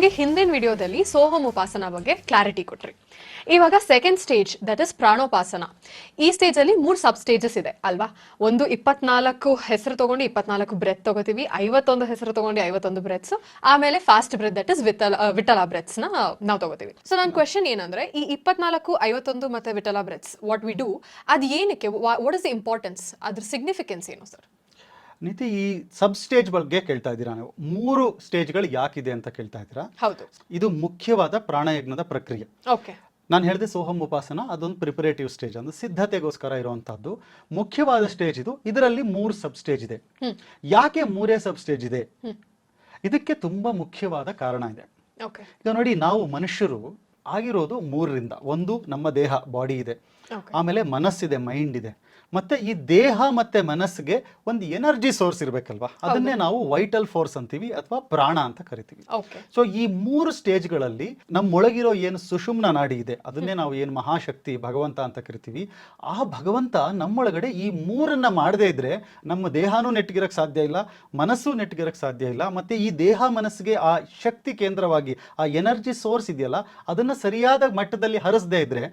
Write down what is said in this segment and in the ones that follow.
ನಮಗೆ ಹಿಂದಿನ ವಿಡಿಯೋದಲ್ಲಿ ಸೋಹಂ ಉಪಾಸನ ಬಗ್ಗೆ ಕ್ಲಾರಿಟಿ ಕೊಟ್ರಿ. ಇವಾಗ second stage that is Pranopasana. ಈ ಸ್ಟೇಜ್ ಅಲ್ಲಿ ಮೂರ್ ಸಬ್ ಸ್ಟೇಜಸ್ ಇದೆ, ಅಲ್ವಾ? ಒಂದು ಇಪ್ಪತ್ನಾಲ್ಕು ಹೆಸರು ತಗೊಂಡು ಇಪ್ಪತ್ನಾಲ್ಕು ಬ್ರೆತ್ ತಗೋತೀವಿ, ಐವತ್ತೊಂದು ಹೆಸರು ತಗೊಂಡು ಐವತ್ತೊಂದು ಬ್ರೆತ್ಸ್ ಆಮೇಲೆ fast breath that is Vittala Vittala ಬ್ರೆತ್ಸ್ನ ನಾವು ತಗೋತೀವಿ. ಸೊ ನನ್ನ ಕ್ವೆಶನ್ ಏನಂದ್ರೆ, ಈ ಇಪ್ಪತ್ನಾಲ್ಕು, ಐವತ್ತೊಂದು ಮತ್ತೆ Vittala breaths what we do ಅದ್ ಏನಕ್ಕೆ ವಾಟ್ ಇಸ್ ದ ಇಂಪಾರ್ಟೆನ್ಸ್ ಅದ್ರ ಸಿಗ್ನಿಫಿಕೆನ್ಸ್ ಏನು ಸರ್ ನಿತಿ ಈ ಸಬ್ ಸ್ಟೇಜ್ ಬಗ್ಗೆ ಕೇಳ್ತಾ ಇದ್ದೀರಾ ನೀವು? ಮೂರು ಸ್ಟೇಜ್ಗಳು ಯಾಕಿದೆ ಅಂತ ಕೇಳ್ತಾ ಇದ್ದೀರಾ? ಹೌದು. ಇದು ಮುಖ್ಯವಾದ ಪ್ರಾಣಯಜ್ಞದ ಪ್ರಕ್ರಿಯೆ. ಓಕೆ. ನಾನು ಹೇಳಿದೆ ಸೋಹಂ ಉಪಾಸನ ಅದೊಂದು ಪ್ರಿಪರೇಟಿವ್ ಸ್ಟೇಜ್ ಅಂದ್ರೆ ಸಿದ್ಧತೆಗೋಸ್ಕರ ಇರುವಂತಹದ್ದು. ಮುಖ್ಯವಾದ ಸ್ಟೇಜ್ ಇದು. ಇದರಲ್ಲಿ ಮೂರು ಸಬ್ ಸ್ಟೇಜ್ ಇದೆ. ಯಾಕೆ ಮೂರೇ ಸಬ್ ಸ್ಟೇಜ್ ಇದೆ? ಇದಕ್ಕೆ ತುಂಬಾ ಮುಖ್ಯವಾದ ಕಾರಣ ಇದೆ. ಈಗ ನೋಡಿ ನಾವು ಮನುಷ್ಯರು ಆಗಿರೋದು ಮೂರರಿಂದ. ಒಂದು ನಮ್ಮ ದೇಹ ಬಾಡಿ ಇದೆ. ಆಮೇಲೆ ಮನಸ್ಸಿದೆ ಮೈಂಡ್ ಇದೆ. ಮತ್ತೆ ಈ ದೇಹ ಮತ್ತೆ ಮನಸ್ಸಿಗೆ ಒಂದು ಎನರ್ಜಿ ಸೋರ್ಸ್ ಇರಬೇಕಲ್ವಾ? ಅದನ್ನೇ ನಾವು ವೈಟಲ್ ಫೋರ್ಸ್ ಅಂತೀವಿ ಅಥವಾ ಪ್ರಾಣ ಅಂತ ಕರಿತೀವಿ. ಸೊ ಈ ಮೂರು ಸ್ಟೇಜ್ಗಳಲ್ಲಿ ನಮ್ಮೊಳಗಿರೋ ಏನು ಸುಷುಮ್ನ ನಾಡಿ ಇದೆ ಅದನ್ನೇ ನಾವು ಏನು ಮಹಾಶಕ್ತಿ ಭಗವಂತ ಅಂತ ಕರಿತೀವಿ. ಆ ಭಗವಂತ ನಮ್ಮೊಳಗಡೆ ಈ ಮೂರನ್ನ ಮಾಡದೇ ಇದ್ರೆ ನಮ್ಮ ದೇಹನೂ ನೆಟ್ಗಿರಕ್ಕೆ ಸಾಧ್ಯ ಇಲ್ಲ ಮನಸ್ಸು ನೆಟ್ಗಿರಕ್ಕೆ ಸಾಧ್ಯ ಇಲ್ಲ. ಮತ್ತೆ ಈ ದೇಹ ಮನಸ್ಸಿಗೆ ಆ ಶಕ್ತಿ ಕೇಂದ್ರವಾಗಿ ಆ ಎನರ್ಜಿ ಸೋರ್ಸ್ ಇದೆಯಲ್ಲ ಅದನ್ನ ಸರಿಯಾದ ಮಟ್ಟದಲ್ಲಿ ಹರಿಸದೇ ಇದ್ದರೆ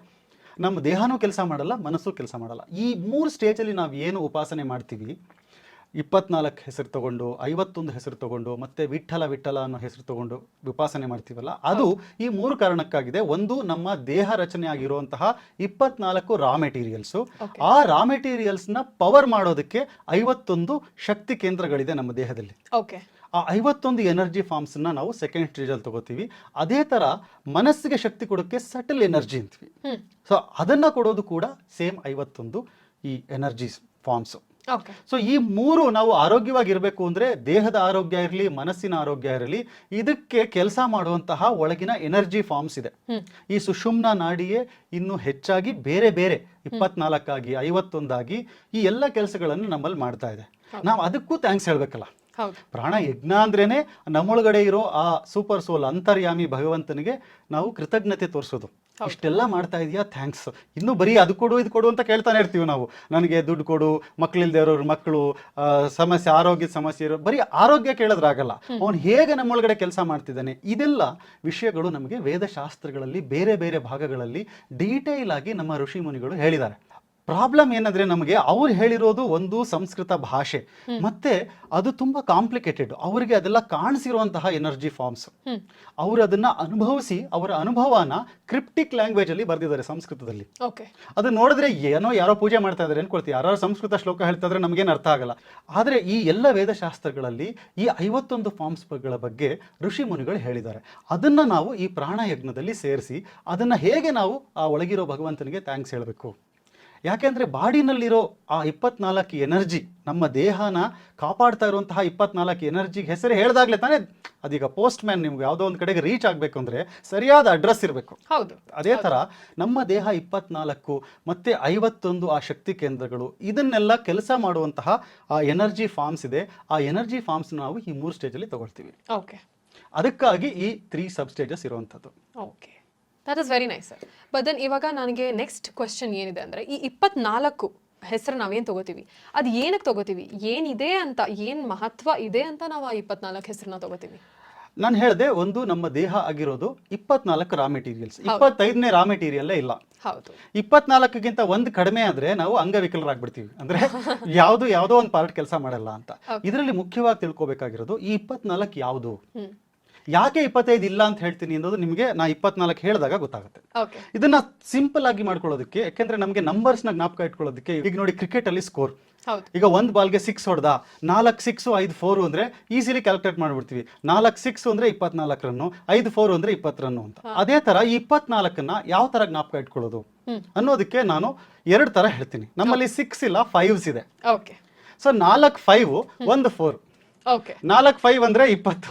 ನಮ್ಮ ದೇಹನೂ ಕೆಲಸ ಮಾಡಲ್ಲ ಮನಸ್ಸು ಕೆಲಸ ಮಾಡಲ್ಲ. ಈ ಮೂರು ಸ್ಟೇಜಲ್ಲಿ ನಾವು ಏನು ಉಪಾಸನೆ ಮಾಡ್ತೀವಿ? ಇಪ್ಪತ್ನಾಲ್ಕು ಹೆಸರು ತಗೊಂಡು ಐವತ್ತೊಂದು ಹೆಸರು ತಗೊಂಡು ಮತ್ತೆ ವಿಠಲ ವಿಠಲ ಅನ್ನೋ ಹೆಸರು ತಗೊಂಡು ಉಪಾಸನೆ ಮಾಡ್ತೀವಲ್ಲ ಅದು ಈ ಮೂರು ಕಾರಣಕ್ಕಾಗಿದೆ. ಒಂದು ನಮ್ಮ ದೇಹ ರಚನೆ ಆಗಿರುವಂತಹ ಇಪ್ಪತ್ನಾಲ್ಕು ರಾ ಮೆಟೀರಿಯಲ್ಸು ಆ ರಾ ಮೆಟೀರಿಯಲ್ಸ್ನ ಪವರ್ ಮಾಡೋದಕ್ಕೆ ಐವತ್ತೊಂದು ಶಕ್ತಿ ಕೇಂದ್ರಗಳಿದೆ ನಮ್ಮ ದೇಹದಲ್ಲಿ. ಓಕೆ ಆ ಐವತ್ತೊಂದು ಎನರ್ಜಿ ಫಾರ್ಮ್ಸನ್ನ ನಾವು ಸೆಕೆಂಡ್ ಸ್ಟೇಜಲ್ಲಿ ತಗೋತೀವಿ. ಅದೇ ಥರ ಮನಸ್ಸಿಗೆ ಶಕ್ತಿ ಕೊಡೋಕ್ಕೆ ಸಟಲ್ ಎನರ್ಜಿ ಅಂತೀವಿ. ಸೊ ಅದನ್ನು ಕೊಡೋದು ಕೂಡ ಸೇಮ್ ಐವತ್ತೊಂದು ಈ ಎನರ್ಜಿ ಫಾರ್ಮ್ಸು ಓಕೆ ಸೊ ಈ ಮೂರು ನಾವು ಆರೋಗ್ಯವಾಗಿರಬೇಕು ಅಂದರೆ ದೇಹದ ಆರೋಗ್ಯ ಇರಲಿ ಮನಸ್ಸಿನ ಆರೋಗ್ಯ ಇರಲಿ ಇದಕ್ಕೆ ಕೆಲಸ ಮಾಡುವಂತಹ ಒಳಗಿನ ಎನರ್ಜಿ ಫಾರ್ಮ್ಸ್ ಇದೆ. ಈ ಸುಷುಮ್ನ ನಾಡಿಯೇ ಇನ್ನು ಹೆಚ್ಚಾಗಿ ಬೇರೆ ಬೇರೆ ಇಪ್ಪತ್ನಾಲ್ಕಾಗಿ ಐವತ್ತೊಂದಾಗಿ ಈ ಎಲ್ಲ ಕೆಲಸಗಳನ್ನು ನಮ್ಮಲ್ಲಿ ಮಾಡ್ತಾ ಇದೆ. ನಾವು ಅದಕ್ಕೂ ಥ್ಯಾಂಕ್ಸ್ ಹೇಳಬೇಕಲ್ಲ. ಪ್ರಾಣ ಯಜ್ಞ ಅಂದ್ರೇನೆ ನಮ್ಮೊಳಗಡೆ ಇರೋ ಆ ಸೂಪರ್ ಸೋಲ್ ಅಂತರ್ಯಾಮಿ ಭಗವಂತನಿಗೆ ನಾವು ಕೃತಜ್ಞತೆ ತೋರಿಸೋದು. ಇಷ್ಟೆಲ್ಲ ಮಾಡ್ತಾ ಇದೆಯಾ? ಥ್ಯಾಂಕ್ಸ್. ಇನ್ನು ಬರೀ ಅದು ಕೊಡು ಇದು ಕೊಡು ಅಂತ ಕೇಳ್ತಾನೆ ಇರ್ತೀವಿ ನಾವು. ನನಗೆ ದುಡ್ಡು ಕೊಡು ಮಕ್ಕಳಿಲ್ದೇ ಇರೋರು ಮಕ್ಕಳು ಸಮಸ್ಯೆ ಆರೋಗ್ಯದ ಸಮಸ್ಯೆ ಇರೋ ಬರೀ ಆರೋಗ್ಯ ಕೇಳೋದ್ರಾಗಲ್ಲ ಅವನು ಹೇಗೆ ನಮ್ಮೊಳಗಡೆ ಕೆಲಸ ಮಾಡ್ತಿದ್ದಾನೆ? ಇದೆಲ್ಲ ವಿಷಯಗಳು ನಮಗೆ ವೇದಶಾಸ್ತ್ರಗಳಲ್ಲಿ ಬೇರೆ ಬೇರೆ ಭಾಗಗಳಲ್ಲಿ ಡೀಟೇಲ್ ಆಗಿ ನಮ್ಮ ಋಷಿ ಮುನಿಗಳು ಹೇಳಿದ್ದಾರೆ. ಪ್ರಾಬ್ಲಮ್ ಏನಂದ್ರೆ ನಮಗೆ ಅವ್ರು ಹೇಳಿರೋದು ಒಂದು ಸಂಸ್ಕೃತ ಭಾಷೆ. ಮತ್ತೆ ಅದು ತುಂಬಾ ಕಾಂಪ್ಲಿಕೇಟೆಡ್. ಅವರಿಗೆ ಅದೆಲ್ಲ ಕಾಣಿಸಿರುವಂತಹ ಎನರ್ಜಿ ಫಾರ್ಮ್ಸ್. ಅವರು ಅದನ್ನ ಅನುಭವಿಸಿ ಅವರ ಅನುಭವನ ಕ್ರಿಪ್ಟಿಕ್ ಲ್ಯಾಂಗ್ವೇಜ್ ಅಲ್ಲಿ ಬರೆದಿದ್ದಾರೆ ಸಂಸ್ಕೃತದಲ್ಲಿ. ಓಕೆ. ಅದು ನೋಡಿದ್ರೆ ಏನೋ ಯಾರೋ ಪೂಜೆ ಮಾಡ್ತಾ ಇದ್ದಾರೆ ಅನ್ಕೊಳ್ತೀವಿ ಯಾರು ಸಂಸ್ಕೃತ ಶ್ಲೋಕ ಹೇಳ್ತಾ ಇದ್ರೆ ನಮಗೇನು ಅರ್ಥ ಆಗಲ್ಲ. ಆದ್ರೆ ಈ ಎಲ್ಲ ವೇದಶಾಸ್ತ್ರಗಳಲ್ಲಿ ಈ ಐವತ್ತೊಂದು ಫಾರ್ಮ್ಸ್ಗಳ ಬಗ್ಗೆ ಋಷಿ ಮುನಿಗಳು ಹೇಳಿದ್ದಾರೆ. ಅದನ್ನ ನಾವು ಈ ಪ್ರಾಣಯಜ್ಞದಲ್ಲಿ ಸೇರಿಸಿ ಅದನ್ನ ಹೇಗೆ ನಾವು ಆ ಒಳಗಿರೋ ಭಗವಂತನಿಗೆ ಥ್ಯಾಂಕ್ಸ್ ಹೇಳಬೇಕು? ಯಾಕೆಂದ್ರೆ ಬಾಡಿನಲ್ಲಿರೋ ಆ ಇಪ್ಪತ್ನಾಲ್ಕು ಎನರ್ಜಿ ನಮ್ಮ ದೇಹನ ಕಾಪಾಡ್ತಾ ಇರುವಂತಹ ಇಪ್ಪತ್ನಾಲ್ಕು ಎನರ್ಜಿಗೆ ಹೆಸರು ಹೇಳ್ದಾಗ್ಲೇ ತಾನೇ ಅದೀಗ ಪೋಸ್ಟ್ ಮ್ಯಾನ್ ನಿಮ್ಗೆ ಯಾವುದೋ ಒಂದು ಕಡೆಗೆ ರೀಚ್ ಆಗಬೇಕು ಅಂದರೆ ಸರಿಯಾದ ಅಡ್ರೆಸ್ ಇರಬೇಕು. ಹೌದು. ಅದೇ ಥರ ನಮ್ಮ ದೇಹ ಇಪ್ಪತ್ನಾಲ್ಕು ಮತ್ತು ಐವತ್ತೊಂದು ಆ ಶಕ್ತಿ ಕೇಂದ್ರಗಳು ಇದನ್ನೆಲ್ಲ ಕೆಲಸ ಮಾಡುವಂತಹ ಆ ಎನರ್ಜಿ ಫಾರ್ಮ್ಸ್ ಇದೆ. ಆ ಎನರ್ಜಿ ಫಾರ್ಮ್ಸ್ ನಾವು ಈ ಮೂರು ಸ್ಟೇಜಲ್ಲಿ ತಗೊಳ್ತೀವಿ. ಓಕೆ. ಅದಕ್ಕಾಗಿ ಈ ತ್ರೀ ಸಬ್ ಸ್ಟೇಜಸ್ ಇರುವಂಥದ್ದು. Okay. That is very nice sir but then ಇವಾಗ ನನಗೆ ನೆಕ್ಸ್ಟ್ ಕ್ವೆಶನ್ ಏನಿದೆ ಅಂದರೆ ಈ ಇಪ್ಪತ್ನಾಲ್ಕು ಹೆಸರು ನಾವೇನು ತೊಗೋತೀವಿ? ಅದು ಏನಕ್ಕೆ ತೊಗೋತೀವಿ? ಏನಿದೆ ಅಂತ ಏನು ಮಹತ್ವ ಇದೆ ಅಂತ ನಾವು ಆ ಇಪ್ಪತ್ನಾಲ್ಕು ಹೆಸರನ್ನ ತೊಗೋತೀವಿ. ನಾನು ಹೇಳಿದೆ ಒಂದು ನಮ್ಮ ದೇಹ ಆಗಿರೋದು ಇಪ್ಪತ್ನಾಲ್ಕು ರಾ ಮೆಟೀರಿಯಲ್ಸ್ ಇಪ್ಪತ್ತೈದನೇ ರಾ ಮೆಟೀರಿಯಲ್ಲೇ ಇಲ್ಲ. ಹೌದು. ಇಪ್ಪತ್ನಾಲ್ಕಕ್ಕಿಂತ ಒಂದು ಕಡಿಮೆ ಆದರೆ ನಾವು ಅಂಗವಿಕಲರಾಗ್ಬಿಡ್ತೀವಿ ಅಂದರೆ ಯಾವುದು ಯಾವುದೋ ಒಂದು ಪಾರ್ಟ್ ಕೆಲಸ ಮಾಡಲ್ಲ ಅಂತ. ಇದರಲ್ಲಿ ಮುಖ್ಯವಾಗಿ ತಿಳ್ಕೊಬೇಕಾಗಿರೋದು ಈ ಇಪ್ಪತ್ನಾಲ್ಕು ಯಾವುದು? ಯಾಕೆ ಇಪ್ಪತ್ತೈದು ಇಲ್ಲ ಅಂತ ಹೇಳ್ತೀನಿ ಅನ್ನೋದು ನಿಮಗೆ ನಾ ಇಪ್ಪತ್ನಾಲ್ಕು ಹೇಳಿದಾಗ ಗೊತ್ತಾಗುತ್ತೆ. ಇದನ್ನ ಸಿಂಪಲ್ ಆಗಿ ಮಾಡ್ಕೊಳ್ಳೋದಕ್ಕೆ ಯಾಕೆಂದ್ರೆ ನಮಗೆ ನಂಬರ್ಸ್ನ ಜ್ಞಾಪಕ ಇಟ್ಕೊಳ್ಳೋದಕ್ಕೆ ಈಗ ನೋಡಿ ಕ್ರಿಕೆಟ್ ಅಲ್ಲಿ ಸ್ಕೋರ್ ಈಗ ಒಂದು ಬಾಲ್ಗೆ ಸಿಕ್ಸ್ ಹೊಡೆದ ನಾಲ್ಕು ಸಿಕ್ಸ್ ಐದು ಫೋರ್ ಅಂದ್ರೆ ಈಸಿಲಿ ಕ್ಯಾಲ್ಕುಲೇಟ್ ಮಾಡ್ಬಿಡ್ತೀವಿ. ನಾಲ್ಕು ಸಿಕ್ಸ್ ಅಂದ್ರೆ ಇಪ್ಪತ್ನಾಲ್ಕು ರನ್ನು ಐದು ಫೋರ್ ಅಂದ್ರೆ ಇಪ್ಪತ್ತು ರನ್ನು ಅಂತ ಅದೇ ತರ ಈ ಇಪ್ಪತ್ನಾಲ್ಕನ್ನ ಯಾವ ತರ ಜ್ಞಾಪಕ ಇಟ್ಕೊಳ್ಳೋದು? ಅನ್ನೋದಕ್ಕೆ ನಾನು ಎರಡು ತರ ಹೇಳ್ತೀನಿ. ನಮ್ಮಲ್ಲಿ ಸಿಕ್ಸ್ ಇಲ್ಲ ಫೈವ್ಸ್ ಇದೆ. ಓಕೆ ಸೊ ನಾಲ್ಕು ಫೈವ್ ಒಂದು ಫೋರ್ ನಾಲ್ಕು ಫೈವ್ ಅಂದ್ರೆ ಇಪ್ಪತ್ತು.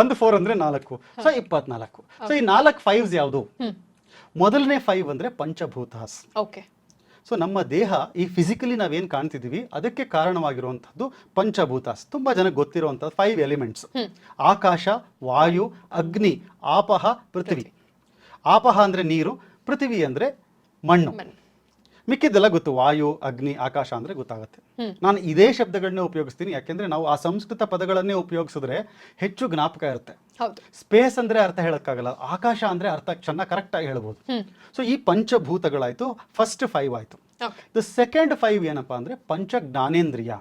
ಒಂದು ಫೋರ್ ಅಂದ್ರೆ ನಾಲ್ಕು. ಸೊ ಇಪ್ಪತ್ನಾಲ್ಕು. ಸೊ ಈ ನಾಲ್ಕು ಫೈವ್ಸ್ ಯಾವುದು? ಮೊದಲನೇ ಫೈವ್ ಅಂದ್ರೆ ಪಂಚಭೂತಾಸ್. ಓಕೆ ಸೊ ನಮ್ಮ ದೇಹ ಈ ಫಿಸಿಕಲಿ ನಾವೇನು ಕಾಣ್ತಿದ್ದೀವಿ ಅದಕ್ಕೆ ಕಾರಣವಾಗಿರುವಂಥದ್ದು ಪಂಚಭೂತಾಸ್. ತುಂಬ ಜನಕ್ಕೆ ಗೊತ್ತಿರುವಂಥದ್ದು ಫೈವ್ ಎಲಿಮೆಂಟ್ಸ್ ಆಕಾಶ ವಾಯು ಅಗ್ನಿ ಆಪಹ ಪೃಥ್ವಿ. ಆಪಹ ಅಂದರೆ ನೀರು ಪೃಥ್ವಿ ಅಂದರೆ ಮಣ್ಣು. ಮಿಕ್ಕಿದ್ದೆಲ್ಲ ಗೊತ್ತು. ವಾಯು ಅಗ್ನಿ ಆಕಾಶ ಅಂದ್ರೆ ಗೊತ್ತಾಗುತ್ತೆ. ನಾನು ಇದೇ ಶಬ್ದಗಳನ್ನೇ ಉಪಯೋಗಿಸ್ತೀನಿ. ಯಾಕೆಂದ್ರೆ ನಾವು ಆ ಸಂಸ್ಕೃತ ಪದಗಳನ್ನೇ ಉಪಯೋಗಿಸಿದ್ರೆ ಹೆಚ್ಚು ಜ್ಞಾಪಕ ಇರುತ್ತೆ. ಸ್ಪೇಸ್ ಅಂದ್ರೆ ಅರ್ಥ ಹೇಳಕ್ಕಾಗಲ್ಲ. ಆಕಾಶ ಅಂದ್ರೆ ಅರ್ಥ ಚೆನ್ನಾಗಿ ಕರೆಕ್ಟಾಗಿ ಹೇಳ್ಬೋದು. ಸೊ ಈ ಪಂಚಭೂತಗಳಾಯ್ತು. ಫಸ್ಟ್ ಫೈವ್ ಆಯ್ತು. ದ ಸೆಕೆಂಡ್ ಫೈವ್ ಏನಪ್ಪಾ ಅಂದ್ರೆ ಪಂಚ ಜ್ಞಾನೇಂದ್ರಿಯ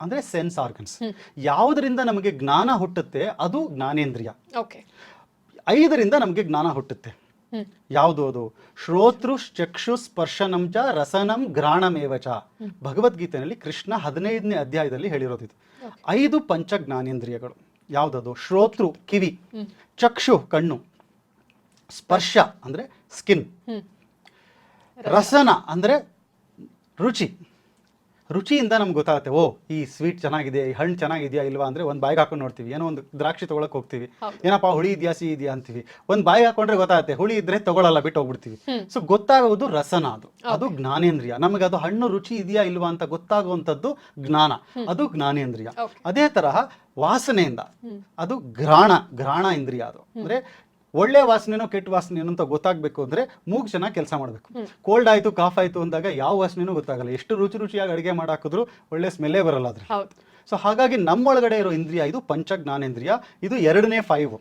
ಅಂದ್ರೆ ಸೆನ್ಸ್ ಆರ್ಗನ್ಸ್ ಯಾವುದರಿಂದ ನಮಗೆ ಜ್ಞಾನ ಹುಟ್ಟುತ್ತೆ ಅದು ಜ್ಞಾನೇಂದ್ರಿಯ. ಐದರಿಂದ ನಮಗೆ ಜ್ಞಾನ ಹುಟ್ಟುತ್ತೆ. ಯಾವುದು ಅದು? ಶ್ರೋತೃ ಚಕ್ಷು ಸ್ಪರ್ಶನಂ ಚ ರಸನಂ ಘ್ರಾಣಮೇವ ಚ. ಭಗವದ್ಗೀತೆಯಲ್ಲಿ ಕೃಷ್ಣ ಹದಿನೈದನೇ ಅಧ್ಯಾಯದಲ್ಲಿ ಹೇಳಿರೋದು ಐದು ಪಂಚ ಜ್ಞಾನೇಂದ್ರಿಯಗಳು ಯಾವುದದು? ಶ್ರೋತೃ ಕಿವಿ. ಚಕ್ಷು ಕಣ್ಣು. ಸ್ಪರ್ಶ ಅಂದ್ರೆ ಸ್ಕಿನ್. ರಸನ ಅಂದ್ರೆ ರುಚಿ. ರುಚಿಯಿಂದ ನಮ್ಗೆ ಗೊತ್ತಾಗುತ್ತೆ ಓ ಈ ಸ್ವೀಟ್ ಚೆನ್ನಾಗಿದೆ ಈ ಹಣ್ಣು ಚೆನ್ನಾಗಿದೆಯಾ ಇಲ್ವಾ ಅಂದ್ರೆ ಒಂದು ಬಾಯಿಗೆ ಹಾಕೊಂಡು ನೋಡ್ತೀವಿ. ಏನೋ ಒಂದು ದ್ರಾಕ್ಷಿ ತಗೊಳಕ್ ಹೋಗ್ತೀವಿ. ಏನಪ್ಪಾ ಏನಪ್ಪ ಹುಳಿ ಇದೆಯಾ ಸಿ ಇದೆಯಾ ಅಂತೀವಿ. ಒಂದು ಬಾಯಿಗೆ ಹಾಕೊಂಡ್ರೆ ಗೊತ್ತಾಗುತ್ತೆ ಹುಳಿ ಇದ್ರೆ ತಗೊಳಲ್ಲ ಬಿಟ್ಟು ಹೋಗ್ಬಿಡ್ತೀವಿ. ಸೊ ಗೊತ್ತಾಗೋದು ರಸನ ಅದು. ಅದು ಜ್ಞಾನೇಂದ್ರಿಯ. ನಮಗೆ ಅದು ಹಣ್ಣು ರುಚಿ ಇದೆಯಾ ಇಲ್ವಾ ಅಂತ ಗೊತ್ತಾಗುವಂಥದ್ದು ಜ್ಞಾನ. ಅದು ಜ್ಞಾನೇಂದ್ರಿಯ. ಅದೇ ತರಹ ವಾಸನೆಯಿಂದ. ಅದು ಘ್ರಾಣ ಘ್ರಾಣ ಇಂದ್ರಿಯ ಅದು. ಅಂದ್ರೆ ಒಳ್ಳೆ ವಾಸನೆನೋ ಕೆಟ್ಟ ವಾಸನೆನೋ ಅಂತ ಗೊತ್ತಾಗಬೇಕು ಅಂದ್ರೆ ಮೂಗ್ ಜನ ಕೆಲಸ ಮಾಡಬೇಕು. ಕೋಲ್ಡ್ ಆಯಿತು ಕಾಫ್ ಆಯಿತು ಅಂದಾಗ ಯಾವ ವಾಸನೆನೂ ಗೊತ್ತಾಗಲ್ಲ. ಎಷ್ಟು ರುಚಿ ರುಚಿಯಾಗಿ ಅಡುಗೆ ಮಾಡಾಕಿದ್ರು ಒಳ್ಳೆ ಸ್ಮೆಲ್ಲೇ ಬರಲ್ಲ ಅದ್ರ ಸೊ ಹಾಗಾಗಿ ನಮ್ಮೊಳಗಡೆ ಇರೋ ಇಂದ್ರಿಯ ಇದು ಪಂಚ ಜ್ಞಾನೇಂದ್ರಿಯ ಇದು ಎರಡನೇ ಫೈವ್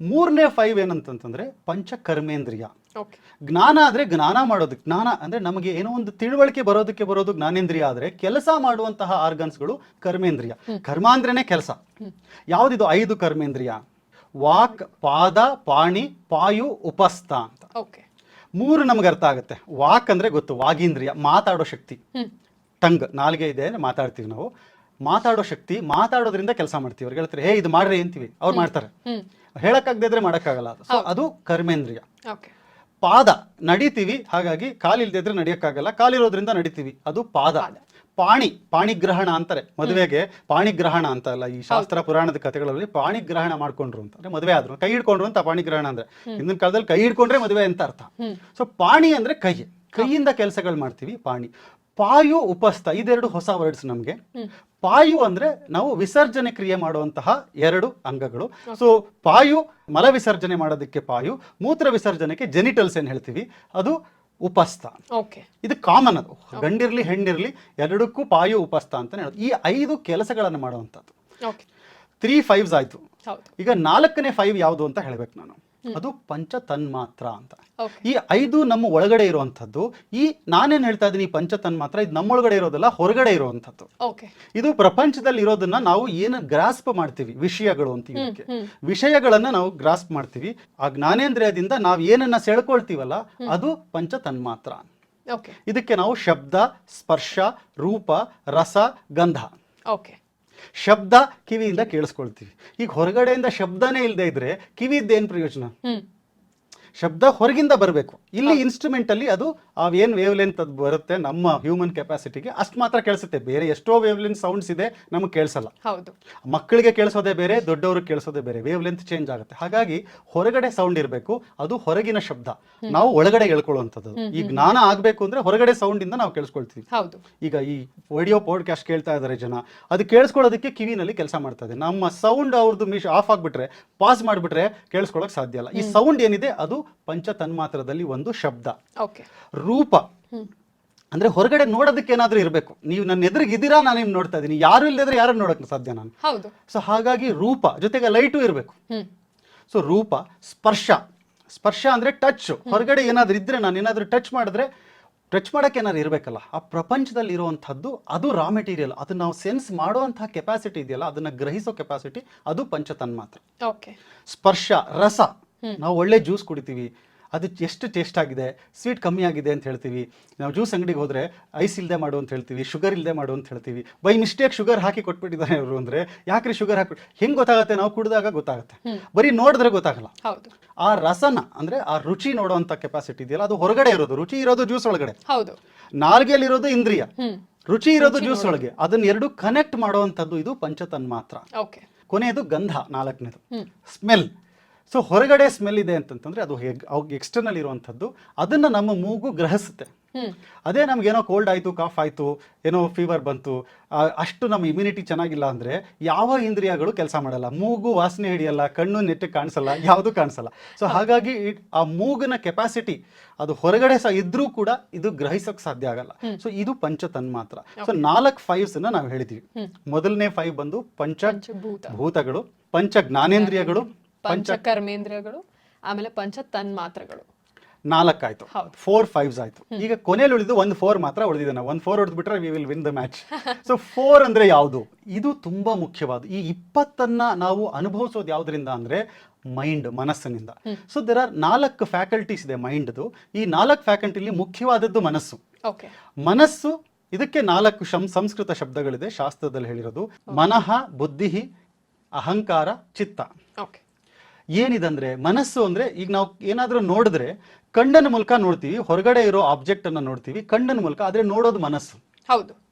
ಮೂರನೇ ಫೈವ್ ಏನಂತಂತಂದ್ರೆ ಪಂಚ ಕರ್ಮೇಂದ್ರಿಯ ಓಕೆ. ಜ್ಞಾನ ಆದ್ರೆ ಜ್ಞಾನ ಮಾಡೋದು ಜ್ಞಾನ ಅಂದ್ರೆ ನಮಗೆ ಏನೋ ಒಂದು ತಿಳುವಳಿಕೆ ಬರೋದಕ್ಕೆ ಬರೋದು ಜ್ಞಾನೇಂದ್ರಿಯ ಆದ್ರೆ ಕೆಲಸ ಮಾಡುವಂತಹ ಆರ್ಗನ್ಸ್ಗಳು ಕರ್ಮೇಂದ್ರಿಯ. ಕರ್ಮ ಅಂದ್ರೇನೆ ಕೆಲಸ. ಯಾವ್ದಿದು ಐದು ಕರ್ಮೇಂದ್ರಿಯ? ವಾಕ್ ಪಾದ ಪಾಣಿ ಪಾಯು ಉಪಸ್ಥ ಅಂತ. ಓಕೆ. ಮೂರು ನಮ್ಗೆ ಅರ್ಥ ಆಗುತ್ತೆ. ವಾಕ್ ಅಂದ್ರೆ ಗೊತ್ತು ವಾಗೀಂದ್ರಿಯ ಮಾತಾಡೋ ಶಕ್ತಿ. ಟಂಗ್ ನಾಲ್ಗೆ ಇದೆ ಅಂದ್ರೆ ಮಾತಾಡ್ತೀವಿ ನಾವು. ಮಾತಾಡೋ ಶಕ್ತಿ ಮಾತಾಡೋದ್ರಿಂದ ಕೆಲಸ ಮಾಡ್ತೀವಿ. ಅವ್ರಿಗೆ ಹೇಳ್ತಾರೆ ಹೇ ಇದು ಮಾಡ್ರಿ ಅಂತೀವಿ. ಅವ್ರು ಮಾಡ್ತಾರೆ. ಹೇಳಕ್ಕಾಗದೇ ಇದ್ರೆ ಮಾಡೋಕ್ಕಾಗಲ್ಲ ಅದು. ಸೊ ಅದು ಕರ್ಮೇಂದ್ರಿಯ. ಪಾದ ನಡಿತೀವಿ ಹಾಗಾಗಿ ಕಾಲಿಲ್ದಿದ್ರೆ ನಡಿಯಕ್ಕಾಗಲ್ಲ. ಕಾಲಿರೋದ್ರಿಂದ ನಡಿತೀವಿ. ಅದು ಪಾದ. ಪಾಣಿ ಪಾಣಿಗ್ರಹಣ ಅಂತಾರೆ. ಮದುವೆಗೆ ಪಾಣಿಗ್ರಹಣ ಅಂತ ಅಲ್ಲ ಈ ಶಾಸ್ತ್ರ ಪುರಾಣದ ಕಥೆಗಳಲ್ಲಿ ಪಾಣಿಗ್ರಹಣ ಮಾಡ್ಕೊಂಡ್ರು ಅಂತ. ಅಂದ್ರೆ ಮದುವೆ ಆದ್ರು. ಕೈ ಹಿಡ್ಕೊಂಡ್ರು ಅಂತ ಪಾಣಿಗ್ರಹಣ ಅಂದ್ರೆ. ಹಿಂದಿನ ಕಾಲದಲ್ಲಿ ಕೈ ಹಿಡ್ಕೊಂಡ್ರೆ ಮದುವೆ ಅಂತ ಅರ್ಥ. ಸೊ ಪಾಣಿ ಅಂದ್ರೆ ಕೈ. ಕೈಯಿಂದ ಕೆಲಸಗಳು ಮಾಡ್ತೀವಿ ಪಾಣಿ. ಪಾಯು ಉಪಸ್ಥ ಇದೆರಡು ಹೊಸ ವರ್ಡ್ಸ್ ನಮಗೆ. ಪಾಯು ಅಂದ್ರೆ ನಾವು ವಿಸರ್ಜನೆ ಕ್ರಿಯೆ ಮಾಡುವಂತಹ ಎರಡು ಅಂಗಗಳು. ಸೊ ಪಾಯು ಮಲ ವಿಸರ್ಜನೆ ಮಾಡೋದಕ್ಕೆ ಪಾಯು ಮೂತ್ರ ವಿಸರ್ಜನೆಗೆ ಜೆನಿಟಲ್ಸ್ ಏನ್ ಹೇಳ್ತೀವಿ? ಅದು ಉಪಸ್ಥ. ಓಕೆ. ಇದು ಕಾಮನ್ ಅದು. ಗಂಡಿರಲಿ ಹೆಣ್ಣಿರಲಿ ಎರಡಕ್ಕೂ ಪಾಯು ಉಪಸ್ಥ ಅಂತ ಹೇಳೋದು. ಈ ಐದು ಕೆಲಸಗಳನ್ನು ಮಾಡುವಂಥದ್ದು. ಓಕೆ. ತ್ರೀ ಫೈವ್ಸ್ ಆಯಿತು. ಈಗ ನಾಲ್ಕನೇ ಫೈವ್ ಯಾವುದು ಅಂತ ಹೇಳಬೇಕು ನಾನು. ಅದು ಪಂಚ ತನ್ಮಾತ್ರ ಅಂತ ಈ ಐದು ನಮ್ಮ ಒಳಗಡೆ ಇರುವಂತದ್ದು ಈ ನಾನೇನ್ ಹೇಳ್ತಾ ಇದ್ದೀನಿ ಪಂಚ ತನ್ಮಾತ್ರ ಇದು ನಮ್ಮೊಳಗಡೆ ಇರೋದಲ್ಲ ಹೊರಗಡೆ ಇರುವಂತದ್ದು ಇದು ಪ್ರಪಂಚದಲ್ಲಿ ಇರೋದನ್ನ ನಾವು ಏನು ಗ್ರಾಸ್ಪ್ ಮಾಡ್ತೀವಿ ವಿಷಯಗಳು ಅಂತ ಇದಕ್ಕೆ ವಿಷಯಗಳನ್ನ ನಾವು ಗ್ರಾಸ್ಪ್ ಮಾಡ್ತೀವಿ. ಆ ಜ್ಞಾನೇಂದ್ರಿಯದಿಂದ ನಾವು ಏನನ್ನ ಸೆಳ್ಕೊಳ್ತೀವಲ್ಲ ಅದು ಪಂಚ ತನ್ಮಾತ್ರ ಇದಕ್ಕೆ ನಾವು ಶಬ್ದ ಸ್ಪರ್ಶ ರೂಪ ರಸ ಗಂಧ. ಓಕೆ. ಶಬ್ದ ಕಿವಿಯಿಂದ ಕೇಳಿಸ್ಕೊಳ್ತೀವಿ. ಈಗ ಹೊರಗಡೆಯಿಂದ ಶಬ್ದನೇ ಇಲ್ಲದೆ ಇದ್ರೆ ಕಿವಿದ್ದೇನು ಪ್ರಯೋಜನ? ಶಬ್ದ ಹೊರಗಿಂದ ಬರಬೇಕು. ಇಲ್ಲಿ ಇನ್ಸ್ಟ್ರೂಮೆಂಟ್ ಅಲ್ಲಿ ಅದು ಆ ಏನ್ ವೇವ್ ಲೆಂತ್ ಅದು ಬರುತ್ತೆ ನಮ್ಮ ಹ್ಯೂಮನ್ ಕೆಪಾಸಿಟಿಗೆ ಅಷ್ಟು ಮಾತ್ರ ಕೇಳಿಸುತ್ತೆ. ಬೇರೆ ಎಷ್ಟೋ ವೇವ್ ಲೆಂತ್ ಸೌಂಡ್ಸ್ ಇದೆ ನಮಗೆ ಕೇಳಿಸಲ್ಲ. ಹೌದು. ಮಕ್ಕಳಿಗೆ ಕೇಳಿಸೋದೇ ಬೇರೆ ದೊಡ್ಡವರು ಕೇಳಿಸೋದೇ ಬೇರೆ. ವೇವ್ ಲೆಂತ್ ಚೇಂಜ್ ಆಗುತ್ತೆ. ಹಾಗಾಗಿ ಹೊರಗಡೆ ಸೌಂಡ್ ಇರಬೇಕು ಅದು ಹೊರಗಿನ ಶಬ್ದ. ನಾವು ಒಳಗಡೆ ಹೇಳ್ಕೊಳ್ಳುವಂಥದ್ದು. ಈ ಜ್ಞಾನ ಆಗಬೇಕು ಅಂದ್ರೆ ಹೊರಗಡೆ ಸೌಂಡ್ ಇಂದ ನಾವು ಕೇಳಿಸ್ಕೊಳ್ತೀವಿ. ಹೌದು. ಈಗ ಈ ಆಡಿಯೋ ಪಾಡ್ಕಾಸ್ಟ್ ಕೇಳ್ತಾ ಇದ್ದಾರೆ ಜನ ಅದು ಕೇಳಿಸ್ಕೊಳ್ಳೋದಕ್ಕೆ ಕಿವಿನಲ್ಲಿ ಕೆಲಸ ಮಾಡ್ತಾ ಇದೆ. ನಮ್ಮ ಸೌಂಡ್ ಅವ್ರದ್ದು ಮಿಶ್ ಆಫ್ ಆಗಿಬಿಟ್ರೆ ಪಾಸ್ ಮಾಡಿಬಿಟ್ರೆ ಕೇಳಿಸ್ಕೊಳ್ಳೋಕೆ ಸಾಧ್ಯ ಇಲ್ಲ. ಈ ಸೌಂಡ್ ಏನಿದೆ ಅದು ಪಂಚ ತನ್ಮಾತ್ರದಲ್ಲಿ ಒಂದು ಶಬ್ದ. ರೂಪ. ಅಂದ್ರೆ ಹೊರಗಡೆ ನೋಡೋದಕ್ಕೆ ಏನಾದ್ರೂ ಇರಬೇಕು. ನೀವು ನನ್ನ ಎದುರಿಗಿದ್ದೀರಾ ನಾನು ನಿಮ್ ನೋಡ್ತಾ ಇದ್ದೀನಿ. ಯಾರು ಇಲ್ಲದ್ರೆ ಯಾರು ನೋಡಕ್ ಸಾಧ್ಯ ನಾನು? ಸೊ ಹಾಗಾಗಿ ರೂಪ ಜೊತೆಗೆ ಲೈಟು ಇರಬೇಕು. ಸೊ ರೂಪ ಸ್ಪರ್ಶ. ಸ್ಪರ್ಶ ಅಂದ್ರೆ ಟಚ್. ಹೊರಗಡೆ ಏನಾದ್ರೂ ಇದ್ರೆ ನಾನು ಏನಾದ್ರೂ ಟಚ್ ಮಾಡಿದ್ರೆ ಟಚ್ ಮಾಡಕ್ಕೆ ಏನಾದ್ರು ಇರಬೇಕಲ್ಲ. ಆ ಪ್ರಪಂಚದಲ್ಲಿ ಇರುವಂಥದ್ದು ಅದು ರಾ ಮೆಟೀರಿಯಲ್ ಅದನ್ನ ನಾವು ಸೆನ್ಸ್ ಮಾಡುವಂತಹ ಕೆಪಾಸಿಟಿ ಇದೆಯಲ್ಲ ಅದನ್ನ ಗ್ರಹಿಸೋ ಕೆಪಾಸಿಟಿ ಅದು ಪಂಚತನ್ ಮಾತ್ರ ಸ್ಪರ್ಶ ರಸ. ನಾವು ಒಳ್ಳೆ ಜ್ಯೂಸ್ ಕುಡಿತೀವಿ. ಅದು ಎಷ್ಟು ಟೇಸ್ಟ್ ಆಗಿದೆ ಸ್ವೀಟ್ ಕಮ್ಮಿ ಆಗಿದೆ ಅಂತ ಹೇಳ್ತೀವಿ. ನಾವು ಜ್ಯೂಸ್ ಅಂಗಡಿಗೆ ಹೋದ್ರೆ ಐಸ್ ಇಲ್ಲದೆ ಮಾಡು ಅಂತ ಹೇಳ್ತೀವಿ ಶುಗರ್ ಇಲ್ಲದೆ ಮಾಡು ಅಂತ ಹೇಳ್ತೀವಿ. ಬೈ ಮಿಸ್ಟೇಕ್ ಶುಗರ್ ಹಾಕಿ ಕೊಟ್ಬಿಟ್ಟಿದ್ದಾರೆ ಅವರು ಅಂದ್ರೆ ಯಾಕ್ರಿ ಶುಗರ್ ಹಾಕಿ ಹೆಂಗ್ ಗೊತ್ತಾಗುತ್ತೆ? ನಾವು ಕುಡಿದಾಗ ಗೊತ್ತಾಗುತ್ತೆ. ಬರೀ ನೋಡಿದ್ರೆ ಗೊತ್ತಾಗಲ್ಲ. ಹೌದು. ಆ ರಸನ ಅಂದ್ರೆ ಆ ರುಚಿ ನೋಡುವಂತ ಕೆಪಾಸಿಟಿ ಇದೆಯಲ್ಲ ಅದು ಹೊರಗಡೆ ಇರೋದು. ರುಚಿ ಇರೋದು ಜ್ಯೂಸ್ ಒಳಗಡೆ. ಹೌದು. ನಾಲ್ಗೆಯಲ್ಲಿರೋದು ಇಂದ್ರಿಯ. ರುಚಿ ಇರೋದು ಜ್ಯೂಸ್ ಒಳಗೆ. ಅದನ್ನ ಎರಡು ಕನೆಕ್ಟ್ ಮಾಡುವಂಥದ್ದು ಇದು ಪಂಚತನ್ ಮಾತ್ರ ಓಕೆ. ಕೊನೆಯದು ಗಂಧ ನಾಲ್ಕನೇದು. ಸ್ಮೆಲ್ ಸೊ ಹೊರಗಡೆ ಸ್ಮೆಲ್ ಇದೆ ಅಂತಂತಂದ್ರೆ ಅದು ಎಕ್ಸ್ಟರ್ನಲ್ ಇರುವಂಥದ್ದು. ಅದನ್ನ ನಮ್ಮ ಮೂಗು ಗ್ರಹಿಸುತ್ತೆ. ಅದೇ ನಮ್ಗೇನೋ ಕೋಲ್ಡ್ ಆಯಿತು ಕಾಫ್ ಆಯಿತು ಏನೋ ಫೀವರ್ ಬಂತು ಅಷ್ಟು ನಮ್ಮ ಇಮ್ಯುನಿಟಿ ಚೆನ್ನಾಗಿಲ್ಲ ಅಂದರೆ ಯಾವ ಇಂದ್ರಿಯಗಳು ಕೆಲಸ ಮಾಡಲ್ಲ. ಮೂಗು ವಾಸನೆ ಹಿಡಿಯಲ್ಲ ಕಣ್ಣು ನೆಟ್ಟಿಗೆ ಕಾಣಿಸಲ್ಲ ಯಾವುದು ಕಾಣಿಸಲ್ಲ. ಸೊ ಹಾಗಾಗಿ ಆ ಮೂಗಿನ ಕೆಪಾಸಿಟಿ ಅದು ಹೊರಗಡೆ ಸಹ ಇದ್ರೂ ಕೂಡ ಇದು ಗ್ರಹಿಸೋಕೆ ಸಾಧ್ಯ ಆಗಲ್ಲ. ಸೊ ಇದು ಪಂಚ ತನ್ಮಾತ್ರ ಸೊ ನಾಲ್ಕು ಫೈವ್ಸ್ ನಾವು ಹೇಳಿದೀವಿ. ಮೊದಲನೇ ಫೈವ್ ಬಂದು ಪಂಚ ಪಂಚಭೂತ. ಭೂತಗಳು ಪಂಚ ಜ್ಞಾನೇಂದ್ರಿಯಗಳು ಪಂಚಕರ್ಮೇಂದ್ರಿಯಗಳು ಆಮೇಲೆ ಪಂಚ ತನ್ಮಾತ್ರಗಳು. ನಾಲ್ಕಾಯ್ತು. ಫೋರ್ ಫೈವ್ಸ್ ಆಯ್ತು. ಈಗ ಕೊನೆಯಲ್ಲಿ ಉಳಿದು ಒಂದು ಫೋರ್ ಮಾತ್ರ ಉಳಿದಿದೆ ನಾವು. ಒಂದು four ಹೊಡೆದ್ಬಿಟ್ರೆ we will win the match so four ಅಂದ್ರೆ ಯಾವುದು? ಇದು ತುಂಬಾ ಮುಖ್ಯವಾದ ಈ ಇಪ್ಪತ್ತನ್ನ ನಾವು ಅನುಭವಿಸೋದು ಯಾವ್ದ್ರಿಂದ ಅಂದ್ರೆ ಮೈಂಡ್ ಮನಸ್ಸಿನಿಂದ. ಸೊ ದೆರ್ ಆರ್ ನಾಲ್ಕು ಫ್ಯಾಕಲ್ಟೀಸ್ ಇದೆ ಮೈಂಡ್ದು ಈ ನಾಲ್ಕು ಫ್ಯಾಕಲ್ಟಿಲಿ ಮುಖ್ಯವಾದದ್ದು ಮನಸ್ಸು. ಮನಸ್ಸು ಇದಕ್ಕೆ ನಾಲ್ಕು ಶಂ ಸಂಸ್ಕೃತ ಶಬ್ದಗಳಿದೆ ಶಾಸ್ತ್ರದಲ್ಲಿ ಹೇಳಿರೋದು. ಮನಃ ಬುದ್ಧಿ ಅಹಂಕಾರ ಚಿತ್ತ. ಓಕೆ ಏನಿದಂದ್ರೆ ಮನಸ್ಸು ಅಂದ್ರೆ ಈಗ ನಾವು ಏನಾದ್ರೂ ನೋಡಿದ್ರೆ ಕಣ್ಣನ ಮೂಲಕ ನೋಡ್ತೀವಿ ಹೊರಗಡೆ ಇರೋ ಆಬ್ಜೆಕ್ಟ್ ಅನ್ನ ನೋಡ್ತೀವಿ ಕಣ್ಣನ ಮೂಲಕ ಆದ್ರೆ ನೋಡೋದು ಮನಸ್ಸು. ಹೌದು.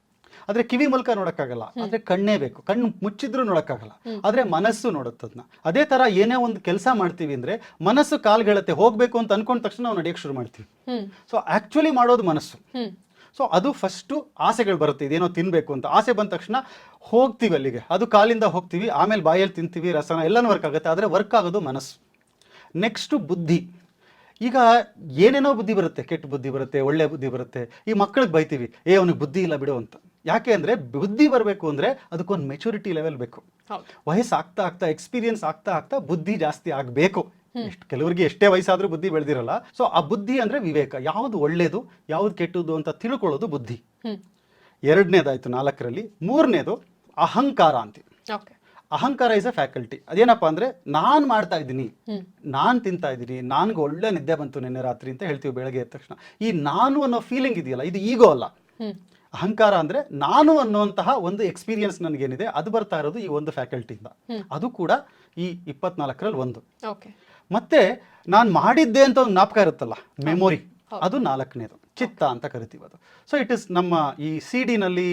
ಆದ್ರೆ ಕಿವಿ ಮೂಲಕ ನೋಡಕ್ಕಾಗಲ್ಲ ಆದ್ರೆ ಕಣ್ಣೇ ಬೇಕು ಕಣ್ಣು ಮುಚ್ಚಿದ್ರು ನೋಡಕ್ಕಾಗಲ್ಲ ಆದ್ರೆ ಮನಸ್ಸು ನೋಡುತ್ತದ್ನ ಅದೇ ತರ ಏನೇ ಒಂದು ಕೆಲಸ ಮಾಡ್ತೀವಿ ಅಂದ್ರೆ ಮನಸ್ಸು ಕಾಲ್ಗೆಳತ್ತೆ ಹೋಗ್ಬೇಕು ಅಂತ ಅನ್ಕೊಂಡ ತಕ್ಷಣ ನಾವು ನಡೆಯಕ್ಕೆ ಶುರು ಮಾಡ್ತೀವಿ. ಸೊ ಆಕ್ಚುಲಿ ಮಾಡೋದು ಮನಸ್ಸು. ಸೊ ಅದು ಫಸ್ಟು ಆಸೆಗಳು ಬರುತ್ತೆ ಇದೇನೋ ತಿನ್ನಬೇಕು ಅಂತ. ಆಸೆ ಬಂದ ತಕ್ಷಣ ಹೋಗ್ತೀವಿ ಅಲ್ಲಿಗೆ. ಅದು ಕಾಲಿಂದ ಹೋಗ್ತೀವಿ ಆಮೇಲೆ ಬಾಯಲ್ಲಿ ತಿಂತೀವಿ ರಸನ ಎಲ್ಲನೂ ವರ್ಕ್ ಆಗುತ್ತೆ. ಆದರೆ ವರ್ಕ್ ಆಗೋದು ಮನಸ್ಸು. ನೆಕ್ಸ್ಟು ಬುದ್ಧಿ. ಈಗ ಏನೇನೋ ಬುದ್ಧಿ ಬರುತ್ತೆ ಕೆಟ್ಟ ಬುದ್ಧಿ ಬರುತ್ತೆ ಒಳ್ಳೆ ಬುದ್ಧಿ ಬರುತ್ತೆ ಈ ಮಕ್ಕಳಿಗೆ ಬೈತೀವಿ ಏ ಅವನಿಗೆ ಬುದ್ಧಿ ಇಲ್ಲ ಬಿಡು ಅಂತ. ಯಾಕೆ ಅಂದರೆ ಬುದ್ಧಿ ಬರಬೇಕು ಅಂದರೆ ಅದಕ್ಕೊಂದು ಮೆಚುರಿಟಿ ಲೆವೆಲ್ ಬೇಕು. ವಯಸ್ಸಾಗ್ತಾ ವಯಸ್ಸು ಆಗ್ತಾ ಆಗ್ತಾ ಎಕ್ಸ್ಪೀರಿಯನ್ಸ್ ಆಗ್ತಾ ಆಗ್ತಾ ಬುದ್ಧಿ ಜಾಸ್ತಿ ಆಗಬೇಕು. ಎಷ್ಟು ಕೆಲವರಿಗೆ ಎಷ್ಟೇ ವಯಸ್ಸಾದ್ರೂ ಬುದ್ಧಿ ಬೆಳೆದಿರಲ್ಲ. ಸೊ ಆ ಬುದ್ಧಿ ಅಂದ್ರೆ ವಿವೇಕ. ಯಾವ್ದು ಒಳ್ಳೇದು ಯಾವ್ದು ಕೆಟ್ಟದ್ದು ಅಂತ ತಿಳ್ಕೊಳ್ಳೋದು ಬುದ್ಧಿ. ಎರಡನೇದಾಯ್ತು ನಾಲ್ಕರಲ್ಲಿ. ಮೂರನೇದು ಅಹಂಕಾರ ಅಂತ. ಅಹಂಕಾರ ಇಸ್ ಅ ಫ್ಯಾಕಲ್ಟಿ ಅದೇನಪ್ಪ ಅಂದ್ರೆ ನಾನು ಮಾಡ್ತಾ ಇದ್ದೀನಿ. ನಾನ್ ನಾನು ತಿಂತಾ ಇದ್ದೀನಿ. ನನ್ಗೆ ಒಳ್ಳೆ ನಿದ್ದೆ ಬಂತು ನಿನ್ನೆ ರಾತ್ರಿ ಅಂತ ಹೇಳ್ತೀವಿ ಬೆಳಗ್ಗೆ ಎದ್ದ ತಕ್ಷಣ. ಈ ನಾನು ಅನ್ನೋ ಫೀಲಿಂಗ್ ಇದೆಯಲ್ಲ ಇದು ಈಗೋ ಅಲ್ಲ. ಅಹಂಕಾರ ಅಂದ್ರೆ ನಾನು ಅನ್ನುವಂತಹ ಒಂದು ಎಕ್ಸ್ಪೀರಿಯನ್ಸ್ ನನಗೇನಿದೆ ಅದು ಬರ್ತಾ ಇರೋದು ಈ ಒಂದು ಫ್ಯಾಕಲ್ಟಿಯಿಂದ ಅದು ಕೂಡ ಈ ಇಪ್ಪತ್ನಾಲ್ಕರಲ್ಲಿ ಒಂದು. ಓಕೆ. ಮತ್ತೆ ನಾನು ಮಾಡಿದ್ದೆ ಅಂತ ಒಂದು ಜ್ಞಾಪಕ ಇರುತ್ತಲ್ಲ ಮೆಮೊರಿ ಅದು ನಾಲ್ಕನೇದು. ಚಿತ್ತ ಅಂತ ಕರಿತೀವಿ ಅದು. ಸೊ ಇಟ್ ಇಸ್ ನಮ್ಮ ಈ ಸಿ ಡಿನಲ್ಲಿ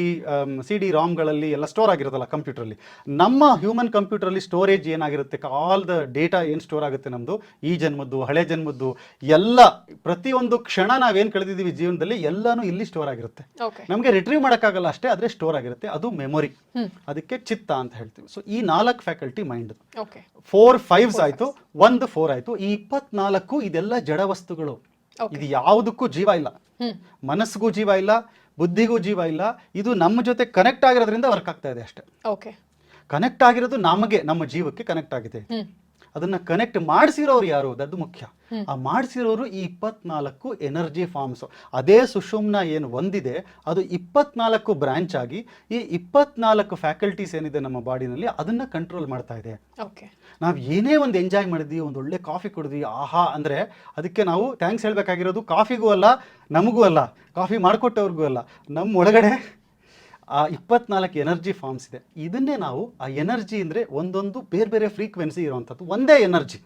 ಸಿ ಡಿ ರಾಮ್ಗಳಲ್ಲಿ ಎಲ್ಲ ಸ್ಟೋರ್ ಆಗಿರುತ್ತಲ್ಲ ಕಂಪ್ಯೂಟ್ರಲ್ಲಿ ನಮ್ಮ ಹ್ಯೂಮನ್ ಕಂಪ್ಯೂಟ್ರಲ್ಲಿ ಸ್ಟೋರೇಜ್ ಏನಾಗಿರುತ್ತೆ? ಆಲ್ ದ ಡೇಟಾ ಏನು ಸ್ಟೋರ್ ಆಗುತ್ತೆ ನಮ್ಮದು ಈ ಜನ್ಮದ್ದು ಹಳೆ ಜನ್ಮದ್ದು ಎಲ್ಲ ಪ್ರತಿಯೊಂದು ಕ್ಷಣ ನಾವೇನು ಕಳೆದಿದ್ದೀವಿ ಜೀವನದಲ್ಲಿ ಎಲ್ಲಾನು ಇಲ್ಲಿ ಸ್ಟೋರ್ ಆಗಿರುತ್ತೆ. ನಮಗೆ ರಿಟ್ರೀವ್ ಮಾಡೋಕ್ಕಾಗಲ್ಲ ಅಷ್ಟೇ ಆದರೆ ಸ್ಟೋರ್ ಆಗಿರುತ್ತೆ. ಅದು ಮೆಮೊರಿ ಅದಕ್ಕೆ ಚಿತ್ತ ಅಂತ ಹೇಳ್ತೀವಿ. ಸೊ ಈ ನಾಲ್ಕು ಫ್ಯಾಕಲ್ಟಿ ಮೈಂಡ್ ಫೋರ್ ಫೈವ್ಸ್ ಆಯಿತು ಒಂದು ಫೋರ್ ಆಯಿತು. ಈ ಇಪ್ಪತ್ನಾಲ್ಕು ಇದೆಲ್ಲ ಜಡ ವಸ್ತುಗಳು. ಇದು ಯಾವುದಕ್ಕೂ ಜೀವ ಇಲ್ಲ. ಮನಸ್ಸಿಗೂ ಜೀವ ಇಲ್ಲ ಬುದ್ಧಿಗೂ ಜೀವ ಇಲ್ಲ ಇದು ನಮ್ಮ ಜೊತೆ ಕನೆಕ್ಟ್ ಆಗಿರೋದ್ರಿಂದ ವರ್ಕ್ ಆಗ್ತಾ ಇದೆ ಅಷ್ಟೇ. ಓಕೆ ಕನೆಕ್ಟ್ ಆಗಿರೋದು ನಮಗೆ ನಮ್ಮ ಜೀವಕ್ಕೆ ಕನೆಕ್ಟ್ ಆಗಿದೆ. ಅದನ್ನ ಕನೆಕ್ಟ್ ಮಾಡಿಸಿರೋರು ಯಾರು? ಅದು ಮುಖ್ಯ. ಆ ಮಾಡಿಸಿರೋರು ಈ ಇಪ್ಪತ್ನಾಲ್ಕು ಎನರ್ಜಿ ಫಾರ್ಮ್ಸ್ ಅದೇ ಸುಷುಮ್ನ ಏನು ಒಂದಿದೆ ಅದು ಇಪ್ಪತ್ನಾಲ್ಕು ಬ್ರಾಂಚ್ ಆಗಿ ಈ ಇಪ್ಪತ್ನಾಲ್ಕು ಫ್ಯಾಕಲ್ಟೀಸ್ ಏನಿದೆ ನಮ್ಮ ಬಾಡಿನಲ್ಲಿ ಅದನ್ನ ಕಂಟ್ರೋಲ್ ಮಾಡ್ತಾ ಇದೆ. ಓಕೆ ನಾವು ಏನೇ ಒಂದು ಎಂಜಾಯ್ ಮಾಡಿದ್ವಿ ಒಂದು ಒಳ್ಳೆ ಕಾಫಿ ಕುಡಿದ್ವಿ ಆಹಾ ಅಂದರೆ ಅದಕ್ಕೆ ನಾವು ಥ್ಯಾಂಕ್ಸ್ ಹೇಳ್ಬೇಕಾಗಿರೋದು ಕಾಫಿಗೂ ಅಲ್ಲ ನಮಗೂ ಅಲ್ಲ ಕಾಫಿ ಮಾಡಿಕೊಟ್ಟವ್ರಿಗೂ ಅಲ್ಲ ನಮ್ಮ ಒಳಗಡೆ ಆ ಇಪ್ಪತ್ನಾಲ್ಕು ಎನರ್ಜಿ ಫಾರ್ಮ್ಸ್ ಇದೆ. ಇದನ್ನೇ ನಾವು ಆ ಎನರ್ಜಿ ಅಂದರೆ ಒಂದೊಂದು ಬೇರೆ ಬೇರೆ ಫ್ರೀಕ್ವೆನ್ಸಿ ಇರುವಂಥದ್ದು. ಒಂದೇ ಎನರ್ಜಿ.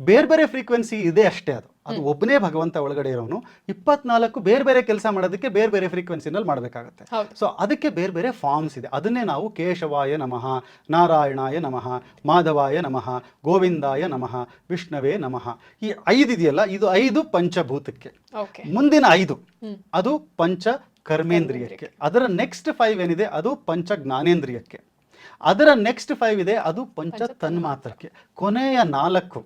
ಬೇರೆ ಬೇರೆ ಫ್ರೀಕ್ವೆನ್ಸಿ ಇದೆ ಅಷ್ಟೇ ಅದು. ಅದು ಒಬ್ಬನೇ ಭಗವಂತ ಒಳಗಡೆ ಇರೋನು. ಇಪ್ಪತ್ನಾಲ್ಕು ಬೇರೆ ಬೇರೆ ಕೆಲಸ ಮಾಡೋದಕ್ಕೆ ಬೇರೆ ಬೇರೆ ಫ್ರೀಕ್ವೆನ್ಸಿನಲ್ಲಿ ಮಾಡಬೇಕಾಗುತ್ತೆ. ಸೊ ಅದಕ್ಕೆ ಬೇರೆ ಬೇರೆ ಫಾರ್ಮ್ಸ್ ಇದೆ. ಅದನ್ನೇ ನಾವು ಕೇಶವಾಯ ನಮಃ ನಾರಾಯಣಾಯ ನಮಃ ಮಾಧವಾಯ ನಮಃ ಗೋವಿಂದಾಯ ನಮಃ ವಿಷ್ಣವೇ ನಮಃ. ಈ ಐದು ಇದೆಯಲ್ಲ ಇದು ಐದು ಪಂಚಭೂತಕ್ಕೆ. ಮುಂದಿನ ಐದು. ಅದು ಪಂಚ ಕರ್ಮೇಂದ್ರಿಯಕ್ಕೆ. ಅದರ ನೆಕ್ಸ್ಟ್ ಫೈವ್ ಏನಿದೆ? ಅದು ಪಂಚ ಜ್ಞಾನೇಂದ್ರಿಯಕ್ಕೆ ಅದರ ನೆಕ್ಸ್ಟ್ ಫೈವ್ ಇದೆ? ಅದು ಪಂಚ ತನ್ಮಾತ್ರಕ್ಕೆ ಕೊನೆಯ ನಾಲ್ಕು.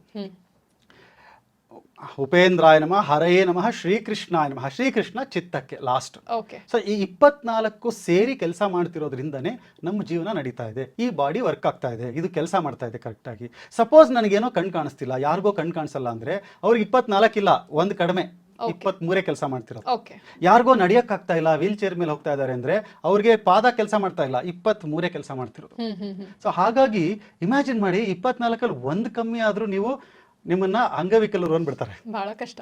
ಉಪೇಂದ್ರಾಯ ನಮಃ ಹರಯೇ ನಮಃ ಶ್ರೀಕೃಷ್ಣಾಯ ನಮಃ. ಶ್ರೀಕೃಷ್ಣ ಚಿತ್ತಕ್ಕೆ ಲಾಸ್ಟ್ ಓಕೆ ಸೊ ಈ ಇಪ್ಪತ್ನಾಲ್ಕು ಸೇರಿ ಕೆಲಸ ಮಾಡ್ತಿರೋದ್ರಿಂದನೇ ನಮ್ಮ ಜೀವನ ನಡೀತಾ ಇದೆ. ಈ ಬಾಡಿ ವರ್ಕ್ ಆಗ್ತಾ ಇದೆ. ಇದು ಕೆಲಸ ಮಾಡ್ತಾ ಇದೆ ಕರೆಕ್ಟಾಗಿ ಸಪೋಸ್ ನನಗೇನೋ ಕಣ್ ಕಾಣಿಸ್ತಿಲ್ಲ. ಯಾರಿಗೋ ಕಣ್ ಕಾಣಿಸಲ್ಲ ಅಂದ್ರೆ ಅವ್ರಿಗೆ ಇಪ್ಪತ್ನಾಲ್ಕಿಲ್ಲ. ಒಂದು ಕಡಿಮೆ. ಇಪ್ಪತ್ಮೂರೇ ಕೆಲಸ ಮಾಡ್ತಿರೋದು. ಓಕೆ ಯಾರಿಗೋ ನಡಿಯಕ್ಕಾಗ್ತಾ ಇಲ್ಲ ವೀಲ್ ಚೇರ್ ಮೇಲೆ ಹೋಗ್ತಾ ಇದ್ದಾರೆ ಅಂದ್ರೆ ಅವ್ರಿಗೆ ಪಾದ ಕೆಲಸ ಮಾಡ್ತಾ ಇಲ್ಲ ಇಪ್ಪತ್ಮೂರೇ ಕೆಲಸ ಮಾಡ್ತಿರೋದು. ಸೊ ಹಾಗಾಗಿ ಇಮ್ಯಾಜಿನ್ ಮಾಡಿ ಇಪ್ಪತ್ನಾಲ್ಕಲ್ಲಿ ಒಂದು ಕಮ್ಮಿ ಆದ್ರೂ ನೀವು ನಿಮ್ಮನ್ನ ಅಂಗವಿಕಲರು ಅಂದ್ಬಿಡ್ತಾರೆ ಬಹಳ ಕಷ್ಟ.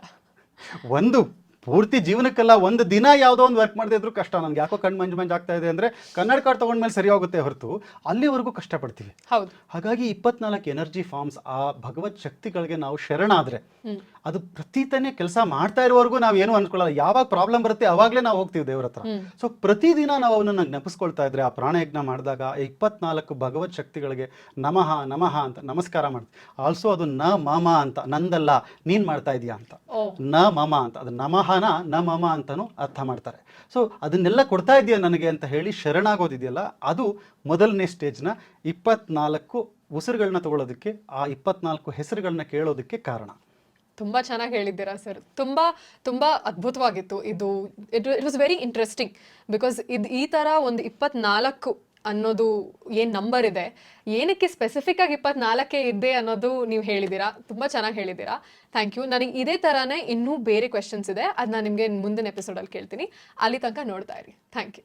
ಒಂದು ಪೂರ್ತಿ ಜೀವನಕ್ಕೆಲ್ಲ ಒಂದು ದಿನ ಯಾವುದೋ ಒಂದು ವರ್ಕ್ ಮಾಡದೇ ಇದ್ರು ಕಷ್ಟ. ನನ್ಗೆ ಯಾಕೋ ಕಣ್ಣು ಮಂಜು ಮಂಜು ಆಗ್ತಾ ಇದೆ ಅಂದ್ರೆ ಕನ್ನಡ ಕಾರ್ಡ್ ತಗೊಂಡ್ಮೇಲೆ ಸರಿ ಹೋಗುತ್ತೆ ಹೊರತು ಅಲ್ಲಿವರೆಗೂ ಕಷ್ಟಪಡ್ತೀವಿ. ಹೌದು. ಹಾಗಾಗಿ ಇಪ್ಪತ್ನಾಲ್ಕು ಎನರ್ಜಿ ಫಾರ್ಮ್ಸ್ ಆ ಭಗವತ್ ಶಕ್ತಿಗಳಿಗೆ ನಾವು ಶರಣಾದ್ರೆ ಅದು ಅದು ಪ್ರತಿತನೇ ಕೆಲಸ ಮಾಡ್ತಾ ಇರೋವರೆಗೂ ನಾವು ಏನು ಅನ್ಕೊಳ್ಳಲ್ಲ. ಯಾವಾಗ ಪ್ರಾಬ್ಲಮ್ ಬರುತ್ತೆ ಅವಾಗಲೇ ನಾವು ಹೋಗ್ತೀವಿ ದೇವ್ರ ಹತ್ರ. ಸೊ ಪ್ರತಿದಿನ ನಾವು ಅವನನ್ನ ನೆಪಿಸ್ಕೊಳ್ತಾ ಇದ್ರೆ ಆ ಪ್ರಾಣಯಜ್ಞ ಮಾಡಿದಾಗ ಇಪ್ಪತ್ನಾಲ್ಕು ಭಗವತ್ ಶಕ್ತಿಗಳಿಗೆ ನಮಃ ನಮಃ ಅಂತ ನಮಸ್ಕಾರ ಮಾಡ್ತೀವಿ. ಆಲ್ಸೋ ಅದು ನ ಮಮ ಅಂತ ನಂದಲ್ಲ ನೀನ್ ಮಾಡ್ತಾ ಇದೀಯಾ ಅಂತ. ನ ಮಮ ಅಂತ ಅದು ನಮಃ ಅಹನ ನ ಮಮ ಅಂತಲೂ ಅರ್ಥ ಮಾಡ್ತಾರೆ. ಸೊ ಅದನ್ನೆಲ್ಲ ಕೊಡ್ತಾ ಇದೆಯಾ ನನಗೆ ಅಂತ ಹೇಳಿ ಶರಣಾಗೋದಿದೆಯಲ್ಲ, ಅದು ಮೊದಲನೇ ಸ್ಟೇಜ್ನ ಇಪ್ಪತ್ನಾಲ್ಕು ಉಸಿರುಗಳನ್ನ ತಗೊಳ್ಳೋದಕ್ಕೆ, ಆ ಇಪ್ಪತ್ನಾಲ್ಕು ಹೆಸರುಗಳನ್ನ ಕೇಳೋದಕ್ಕೆ ಕಾರಣ. ತುಂಬ ಚೆನ್ನಾಗಿ ಹೇಳಿದ್ದೀರಾ ಸರ್. ತುಂಬ ತುಂಬ ಅದ್ಭುತವಾಗಿತ್ತು. ಇದು it it was very interesting because ಇದು ಈ ತರ ಒಂದು ಇಪ್ಪತ್ನಾಲ್ಕು ಅನ್ನೋದು ಏನ್ ನಂಬರ್ ಇದೆ? ಏನಕ್ಕೆ ಸ್ಪೆಸಿಫಿಕ್ ಆಗಿ ಇಪ್ಪತ್ನಾಲ್ಕೇ ಇದೆ ಅನ್ನೋದು ನೀವು ಹೇಳಿದ್ದೀರಾ ತುಂಬಾ ಚೆನ್ನಾಗಿ ಹೇಳಿದ್ದೀರಾ ಥ್ಯಾಂಕ್ ಯು ನನಗೆ ಇದೇ ಥರನೇ ಇನ್ನೂ ಬೇರೆ ಕ್ವೆಶನ್ಸ್ ಇದೆ. ಅದನ್ನ ನಿಮಗೆ ಮುಂದಿನ ಎಪಿಸೋಡಲ್ಲಿ ಕೇಳ್ತೀನಿ. ಅಲ್ಲಿ ತನಕ ನೋಡ್ತಾ ಇರಿ. Thank you